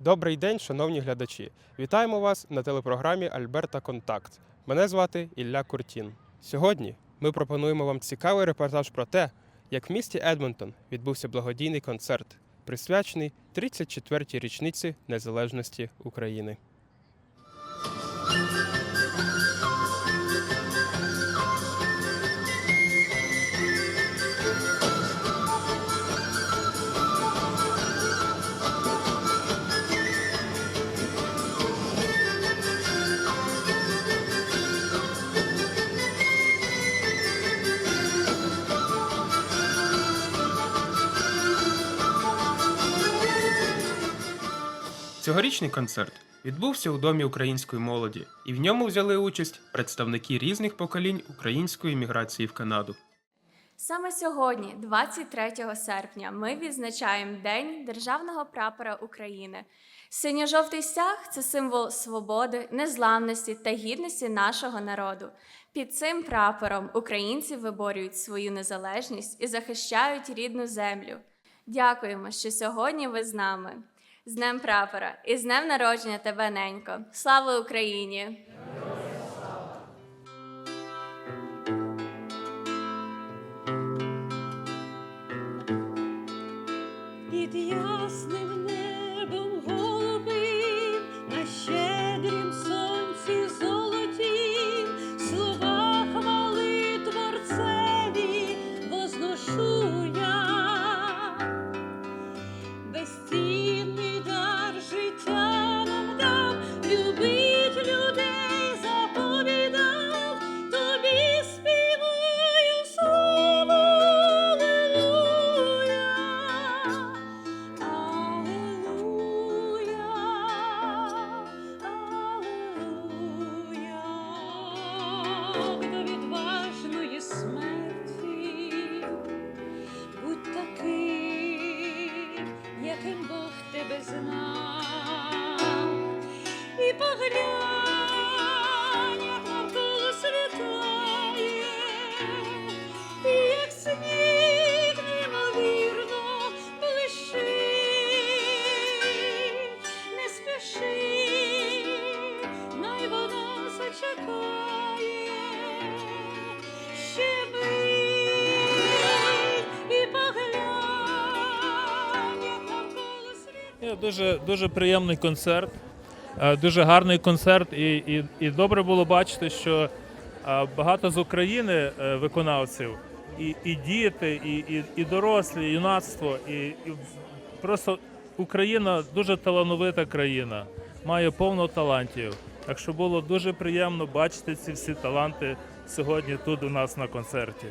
Добрий день, шановні глядачі! Вітаємо вас на телепрограмі Альберта Контакт. Мене звати Ілля Куртін. Сьогодні ми пропонуємо вам цікавий репортаж про те, як в місті Едмонтон відбувся благодійний концерт, присвячений 34-й річниці незалежності України. Цьогорічний концерт відбувся у Домі української молоді, і в ньому взяли участь представники різних поколінь української міграції в Канаду. Саме сьогодні, 23 серпня, ми відзначаємо День Державного прапора України. Синьо-жовтий стяг це символ свободи, незламності та гідності нашого народу. Під цим прапором українці виборюють свою незалежність і захищають рідну землю. Дякуємо, що сьогодні ви з нами. З Днем прапора і з днем народження тебе, ненько. Слава Україні! під ясним Дуже, дуже приємний концерт, е, дуже гарний концерт, і, і, і добре було бачити, що е, багато з України е, виконавців, і, і діти, і, і, і дорослі, і юнацтво, і, і просто Україна дуже талановита країна, має повно талантів. Так що було дуже приємно бачити ці всі таланти сьогодні тут у нас на концерті.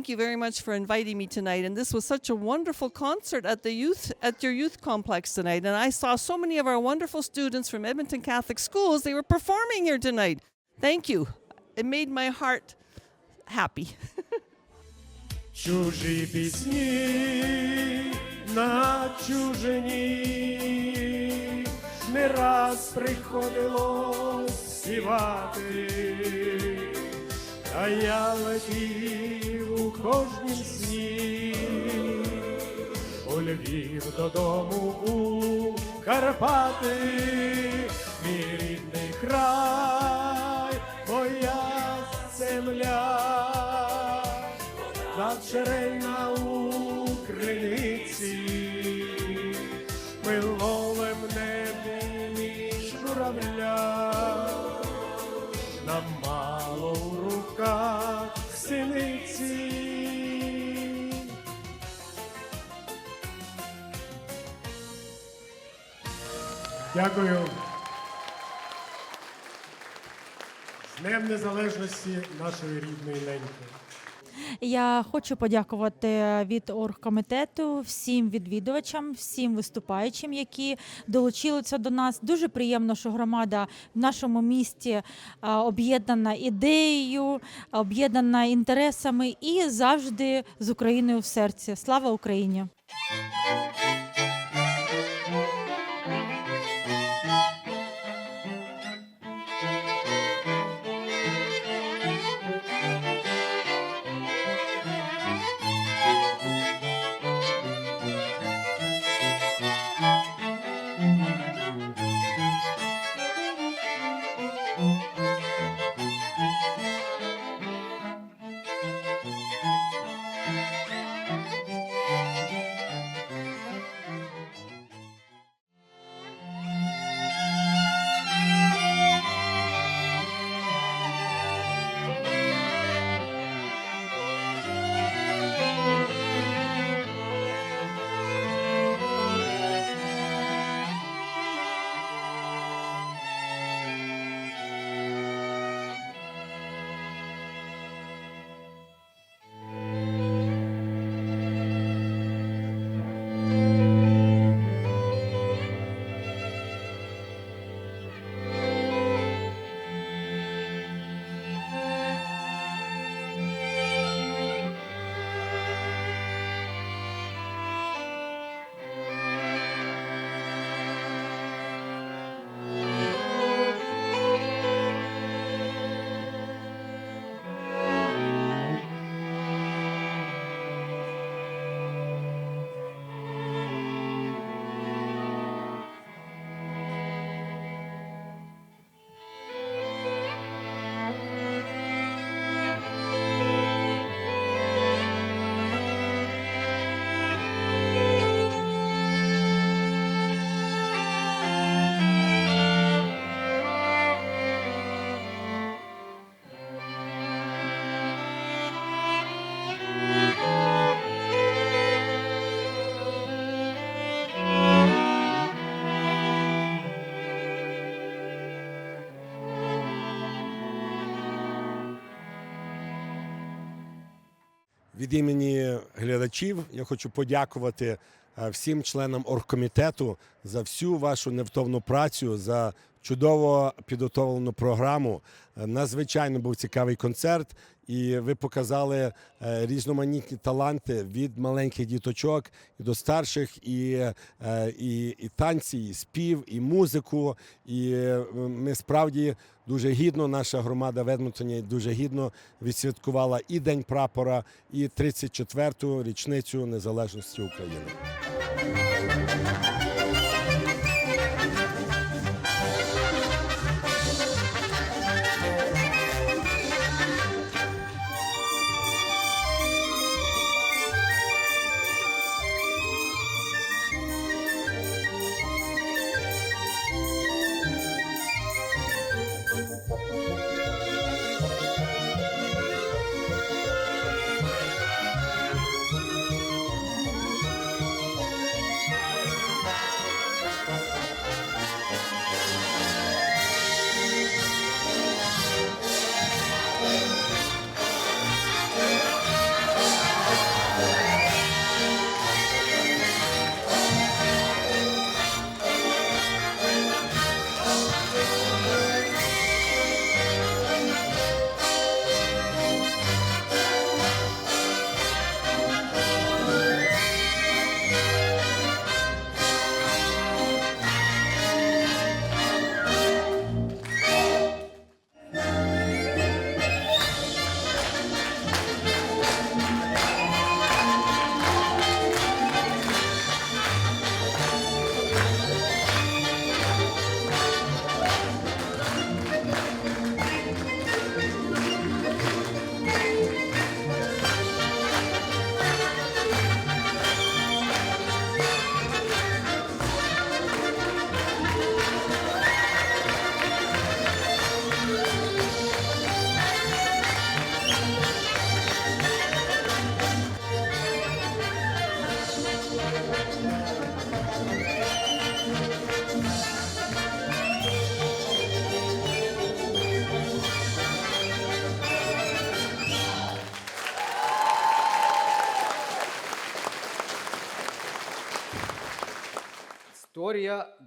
Thank you very much for inviting me tonight. And this was such a wonderful concert at the youth at your youth complex tonight. And I saw so many of our wonderful students from Edmonton Catholic Schools. They were performing here tonight. Thank you. It made my heart happy. Чужі пісні на чужині не раз приходилось співати, а я летів у кожнім сні, у Львів додому у Карпати, мій рідний край, моя земля. Надширена у Дякую. З Днем Незалежності нашої рідної неньки. Я хочу подякувати від оргкомітету всім відвідувачам, всім виступаючим, які долучилися до нас. Дуже приємно, що громада в нашому місті об'єднана ідеєю, об'єднана інтересами і завжди з Україною в серці. Слава Україні! Від імені глядачів. Я хочу подякувати е, всім членам оргкомітету за всю вашу невтомну працю, за чудово підготовлену програму. Е, Надзвичайно був цікавий концерт, і ви показали е, різноманітні таланти від маленьких діточок до старших, і, е, і, і танці, і спів, і музику. І ми справді дуже гідно, наша громада в Едмонтоні дуже гідно відсвяткувала і День прапора, і 34-ту річницю незалежності України.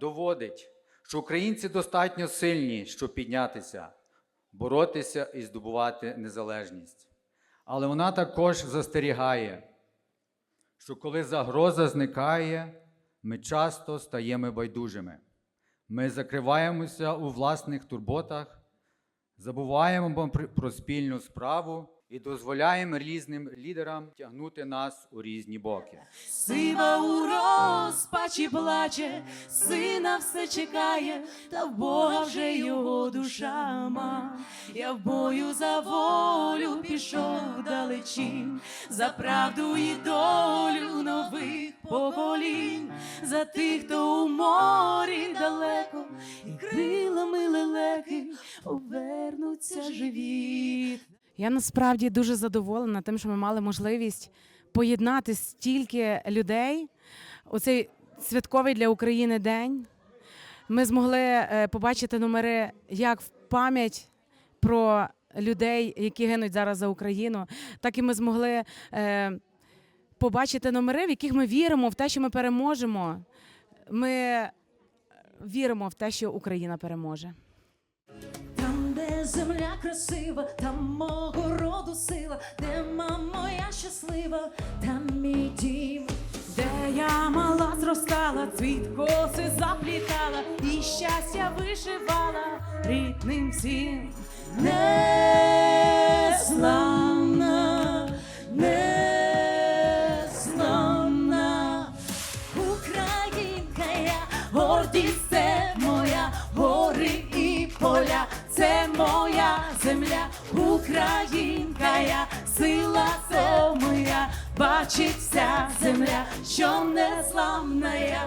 Доводить, що українці достатньо сильні, щоб піднятися, боротися і здобувати незалежність. Але вона також застерігає, що коли загроза зникає, ми часто стаємо байдужими. Ми закриваємося у власних турботах, забуваємо про- спільну справу і дозволяємо різним лідерам тягнути нас у різні боки. Сива у розпачі плаче, сина все чекає, та в Бога вже його душа ма. Я в бою за волю пішов далечінь, за правду і долю нових поколінь, за тих, хто у морі далеко, і крилами лелеки повернуться живі. Я насправді дуже задоволена тим, що ми мали можливість поєднати стільки людей у цей святковий для України день. Ми змогли е, побачити номери як в пам'ять про людей, які гинуть зараз за Україну, так і ми змогли е, побачити номери, в яких ми віримо в те, що ми переможемо. Ми віримо в те, що Україна переможе. Земля красива, там мого роду сила, де мама моя щаслива, там мій дім. Де я мала зростала, цвіт коси заплітала, і щастя вишивала рідним всім. Неславна, неславна Українка я, гордість це моя, гори і поля, це моя земля, Українка я, сила це моя, бачить вся земля, що незламна я.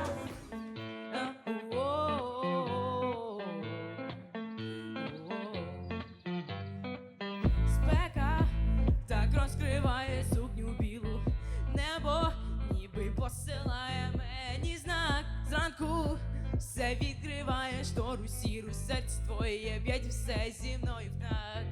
Все відкриває штору сіру, серце твоє б'ять все зі мною в.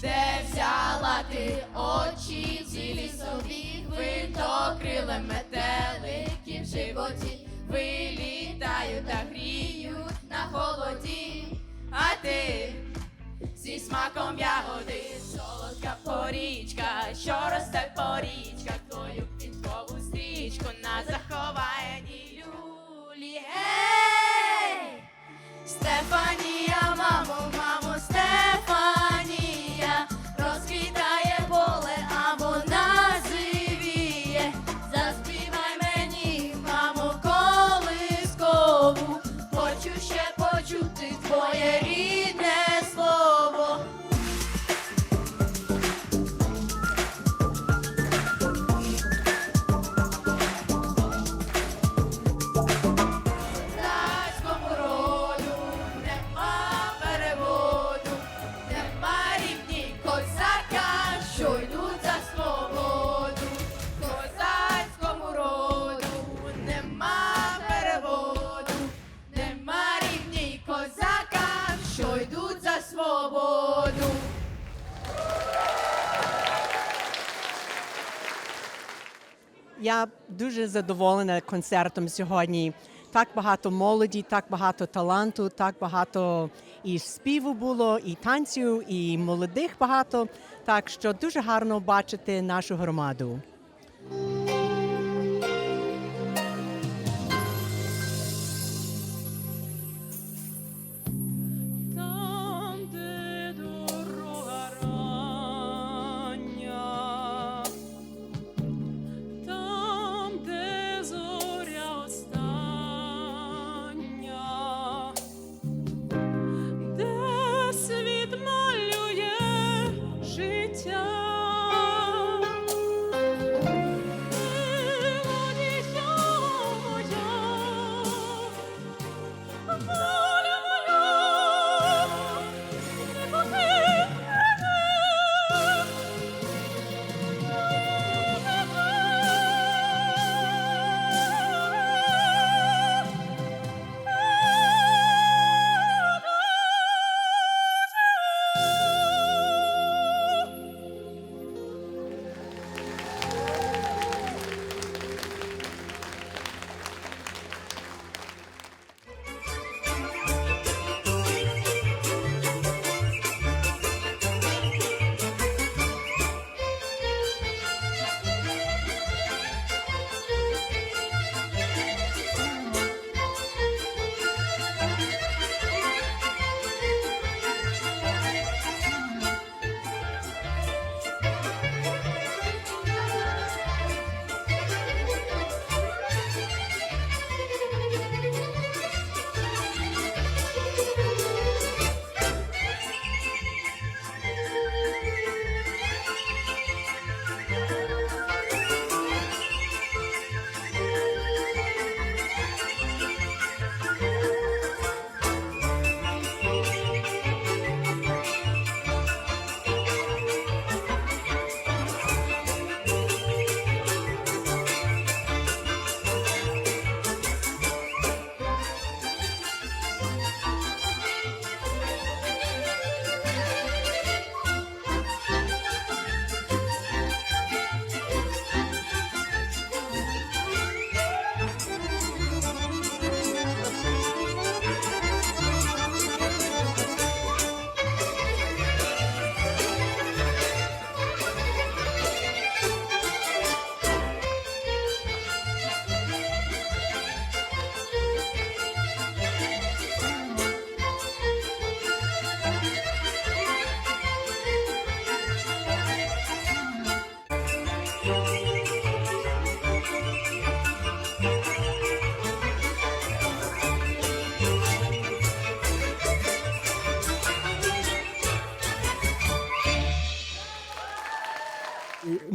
Де взяла ти очі зі лісових винток, крилем метеликів в животі, вилітають та гріють на холоді, а ти зі смаком ягоди, солодка порічка, що росте по річках, твою Я дуже задоволена концертом сьогодні. Так багато молоді, так багато таланту, так багато і співу було, і танцю, і молодих багато. Так що дуже гарно бачити нашу громаду.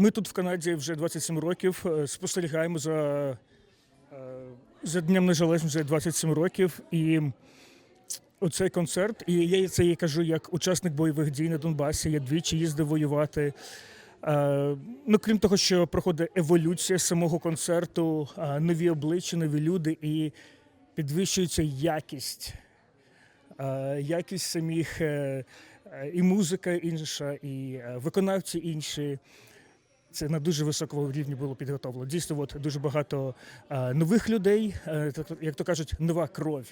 Ми тут в Канаді вже 27 років е, спостерігаємо за, е, за Днем Незалежності вже 27 років. І оцей концерт, і я це і кажу як учасник бойових дій на Донбасі. Я двічі їздив воювати. Е, Ну, крім того, що проходить еволюція самого концерту, нові обличчя, нові люди, і підвищується якість. Якість самих і музика інша, і виконавці інші. Це на дуже високому рівні було підготовлено. Дійсно, от дуже багато е, нових людей, е, як то кажуть, нова кров.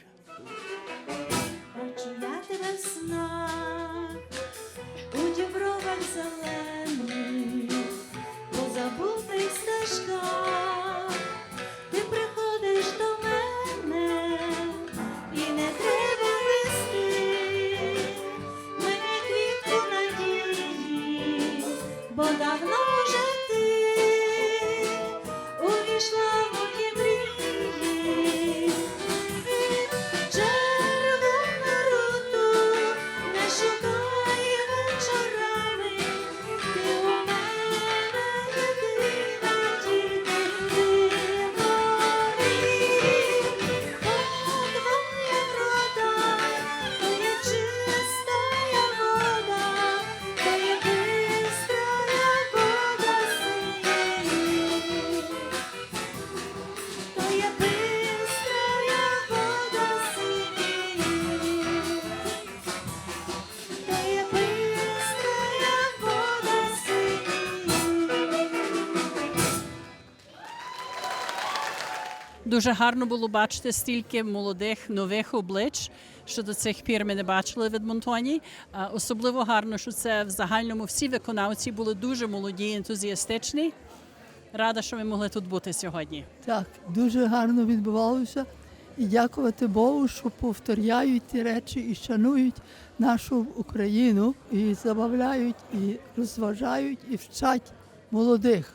Дуже гарно було бачити стільки молодих нових облич, що до цих пір ми не бачили в Едмонтоні. Особливо гарно, що це в загальному всі виконавці були дуже молоді, ентузіастичні. Рада, що ми могли тут бути сьогодні. Так, дуже гарно відбувалося. І дякувати Богу, що повторяють ті речі і шанують нашу Україну, і забавляють, і розважають, і вчать молодих.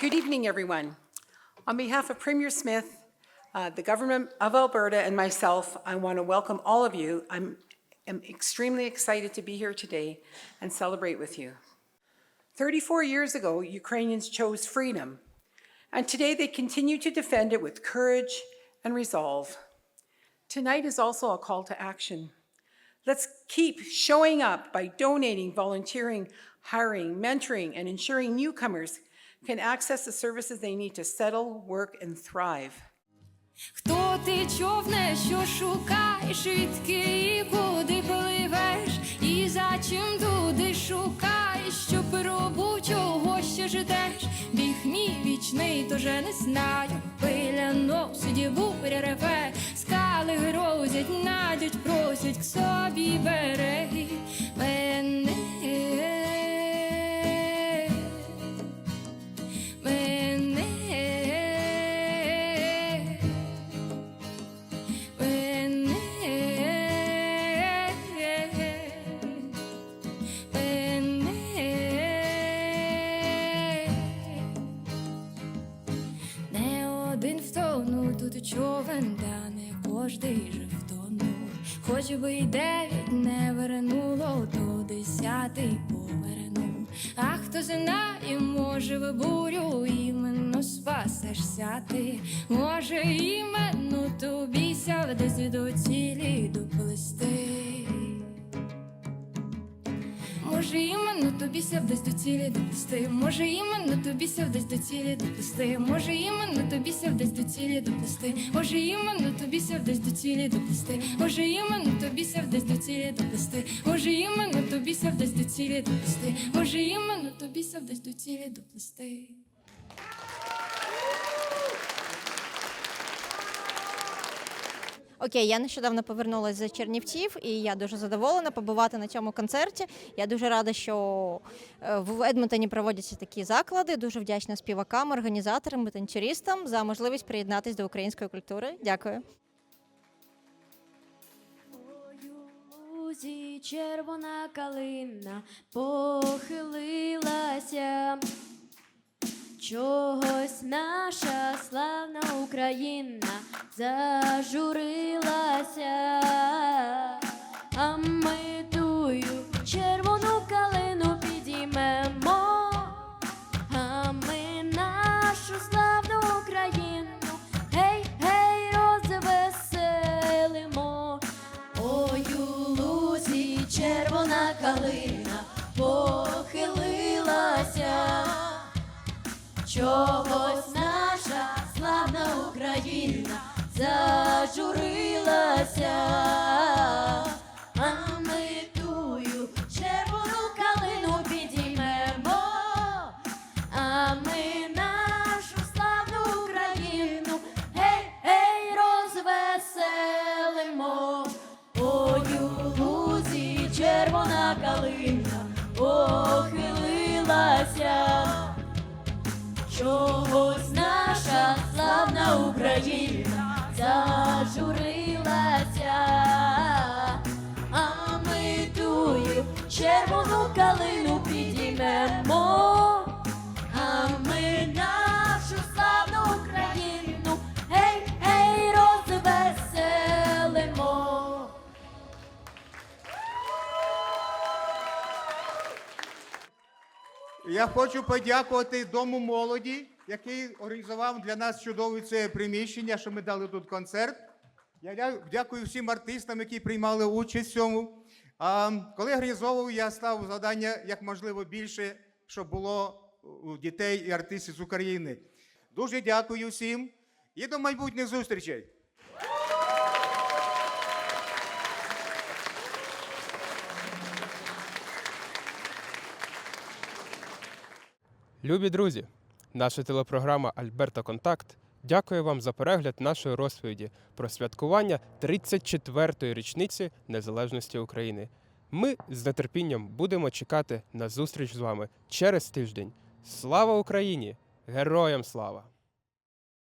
Good evening, everyone. On behalf of Premier Smith, uh, the government of Alberta, and myself, I want to welcome all of you. I'm am extremely excited to be here today and celebrate with you. 34 years ago, Ukrainians chose freedom, and today they continue to defend it with courage and resolve. Tonight is also a call to action. Let's keep showing up by donating, volunteering, hiring, mentoring, and ensuring newcomers can access the services they need to settle, work, and thrive. Хто ти човне, що шукаєш, відки і куди пливеш, і за чим туди шукаєш, що пробу чого ще ждеш, біг мій вічний, тоже не знаю, пиля носить, буря реве, скали грозять, надять, просять к собі береги. Мене Хоч дев'ять не вернуло, то десятий повернув. А хто знає, може в бурю іменно спасешся ти, може іменно тобі сяв, десь до цілі доплести. Може, іменно тобі ся десь до цілі допусти, Може, іменно тобі ся десь до цілі допусти, Може, іменно тобі ся десь до цілі допусти, Може, іменно тобі ся десь до цілі допусти, Може, іменно тобі ся десь до цілі допусти, Може, іменно тобі ся десь до цілі допусти, Може, іменно тобі ся десь до цілі доплести. Окей, я нещодавно повернулася з Чернівців, і я дуже задоволена побувати на цьому концерті. Я дуже рада, що е, в Едмонтоні проводяться такі заклади. Дуже вдячна співакам, організаторам і танцюристам за можливість приєднатися до української культури. Дякую. червона калина похилилася. Чогось наша славна Україна зажурилася, а ми тую червону зажурилася, Я хочу подякувати Дому молоді, який організував для нас чудове це приміщення, що ми дали тут концерт. Я дякую всім артистам, які приймали участь в цьому. А коли організовував, я став завдання як можливо більше, щоб було у дітей і артистів з України. Дуже дякую всім і до майбутніх зустрічей. Любі друзі, наша телепрограма Альберта Контакт дякує вам за перегляд нашої розповіді про святкування 34-ї річниці незалежності України. Ми з нетерпінням будемо чекати на зустріч з вами через тиждень. Слава Україні! Героям слава!